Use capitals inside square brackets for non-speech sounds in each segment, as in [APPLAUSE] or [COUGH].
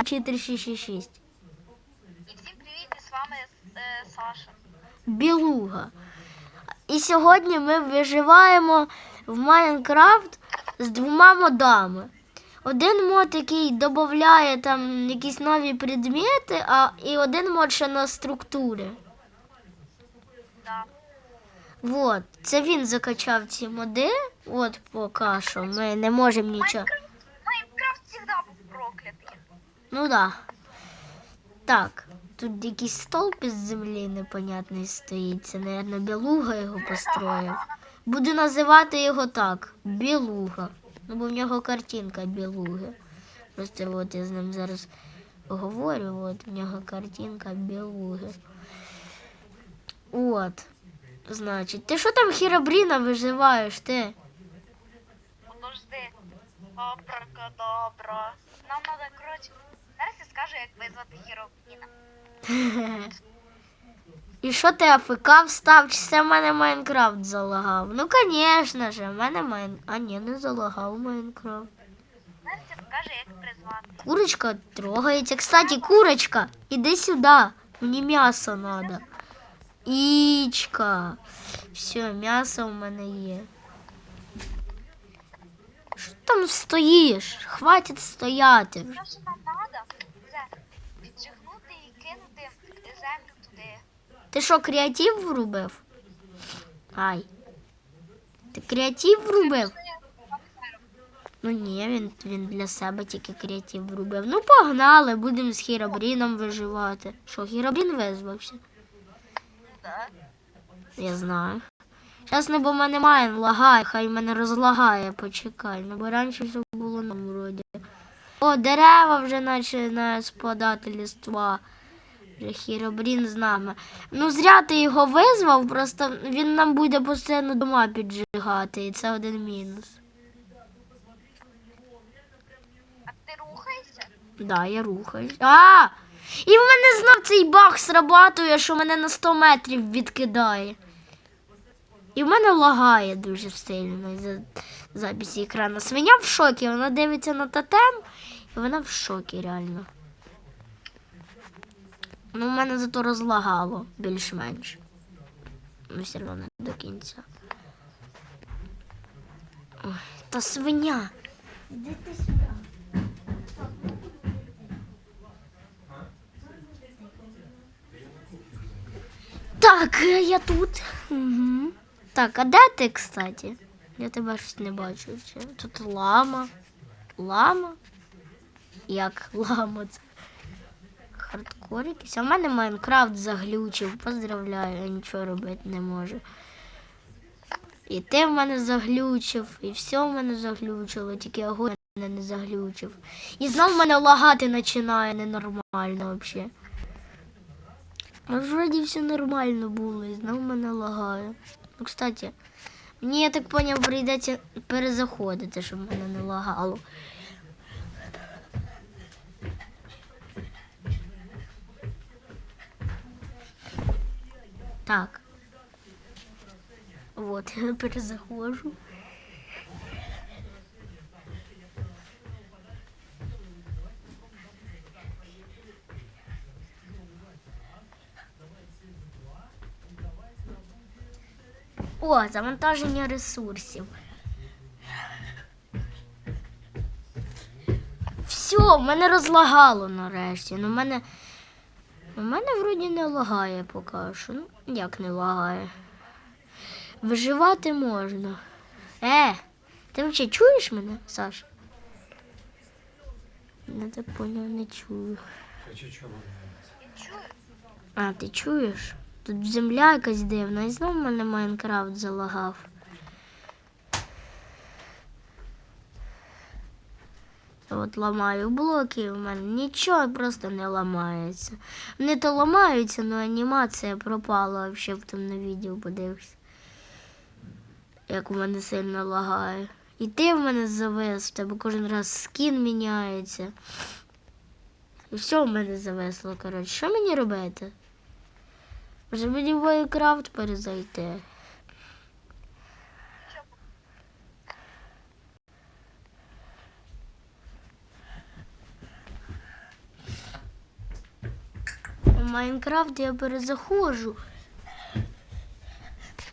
Вчитель 666. І всім привіт, і з вами е, Саша. Білуга. І сьогодні ми виживаємо в Майнкрафт з двома модами. Один мод, який додає там якісь нові предмети, а і один мод ще на структури. Да. Вот, це він закачав ці моди. От поки що. Ми не можемо нічого. Ну да. Так, тут якийсь столб із землі непонятний стоїть. Це, мабуть, білуга його построїв. Буду називати його так. Білуга. Ну, бо в нього картинка білуги. Просто от я з ним зараз говорю, от в нього картинка білуги. От. Значить, ти що там хіробріна виживаєш ти? Подожди. Абракадабра. Нам треба, коротше, зараз як визвати Хіробіна. І що ти АФК встав? Чи це в мене Майнкрафт залагав? Ну, звісно ж, в мене Майн... А ні, не залагав Майнкрафт. Зараз я як призвати. Курочка трогається. Кстати, курочка, іди сюди. Мені м'ясо треба. Ічка. Все, м'ясо в мене є. Що там стоїш? Хватить стояти. Те, що нам треба, це піджигнути і кинути землю туди. Ти що, креатив врубив? Ай. Ти креатив врубив? Ну ні, він, він для себе тільки креатив врубив. Ну погнали, будемо з Хіробріном виживати. Що, Хіробрін визвався? Да. Я знаю. Зараз не бо в мене має лагає, хай мене розлагає, почекай. Ну бо раніше все було на вроді. О, дерева вже починає спадати ліства. Хіробрін з нами. Ну, зря ти його визвав, просто він нам буде постійно дома піджигати, і це один мінус. А ти рухайся? Да, я рухаюсь. А! І в мене знов цей баг срабатує, що мене на 100 метрів відкидає. І в мене лагає дуже сильно за записі екрану. Свиня в шокі, вона дивиться на тотем, і вона в шокі реально. Ну, в мене зато розлагало більш-менш. Ну, все одно не до кінця. Ой, та свиня. Іди ти сюди. Так, е, я тут. Угу. Так, а де ти, кстати? Я тебе щось не бачу. Тут лама. Лама? Як лама? Це хардкор якийсь. А в мене Майнкрафт заглючив. Поздравляю, я нічого робити не можу. І ти в мене заглючив, і все в мене заглючило, тільки огонь мене не заглючив. І знов в мене лагати починає ненормально взагалі. Ну, вроді все нормально було, і знову мене лагає. Ну, кстати, мені, я так поняв, прийдеться перезаходити, щоб мене не лагало. Так. Вот, [LAUGHS] я перезаходжу. О, завантаження ресурсів. Все, в мене розлагало нарешті. Ну, в мене. У мене вроді не лагає поки що. Ну, як не лагає. Виживати можна. Е, ти взагалі чуєш мене, Саш? Не так поняв, не чую. А, ти чуєш? Тут земля якась дивна, і знову в мене Майнкрафт залагав. От ламаю блоки, у мене нічого просто не ламається. Вони то ламаються, але анімація пропала взагалі в тому відео подивився. Як у мене сильно лагає. І ти в мене завис, в тебе кожен раз скін міняється. І все в мене зависло, коротше. Що мені робити? Може мені в Майнкрафт перезайти? Майнкрафт я перезаходжу.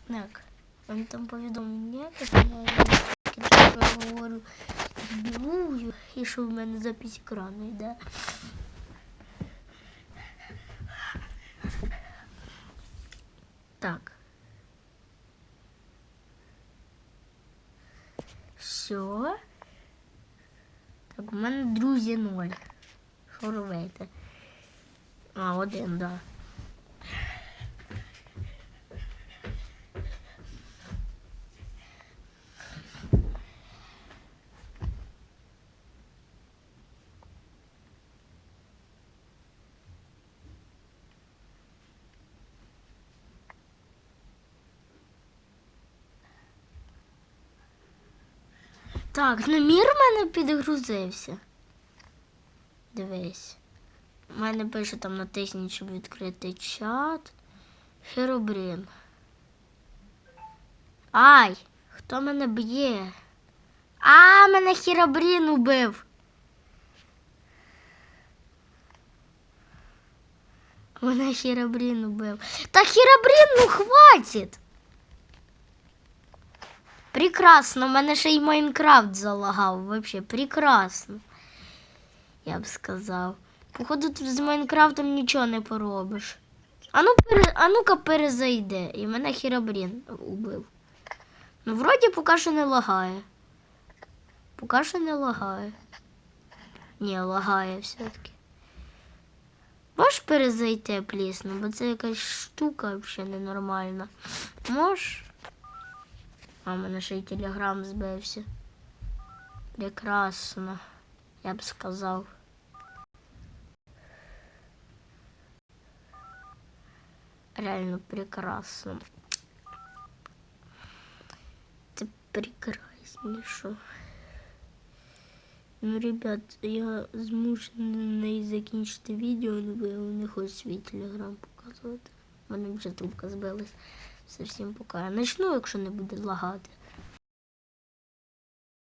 Так, он там повідомлення, я говорю, збивую, і що в мене запись екрану йде. Так. Все. Так, у мене друзі ноль. Що робити? А, один, да. Так, ну мір в мене підгрузився. Дивись. У мене пише там натисніть, щоб відкрити чат. Херобрін. Ай! Хто мене б'є? А, мене Херобрін убив. Мене Херобрін убив. Та Херобрін, ну хватить! Прекрасно, мене ще й Майнкрафт залагав. Вообще прекрасно. Я б сказав. Походу, тут з Майнкрафтом нічого не поробиш. А ну, пере... а ну-ка перезайде. І мене Хіробрін убив. Ну, вроді поки що не лагає. Поки що не лагає. Ні, лагає все-таки. Можеш перезайти, пліс? Ну, бо це якась штука взагалі ненормальна. Можеш? А в мене ще й телеграм збився. Прекрасно, я б сказав. Реально прекрасно. Це прекрасніше. Ну, ребят, я змушений закінчити відео, бо я не хочу свій телеграм показувати. У мене вже трубка збилась. Совсім пока. Начну, якщо не буде лагати.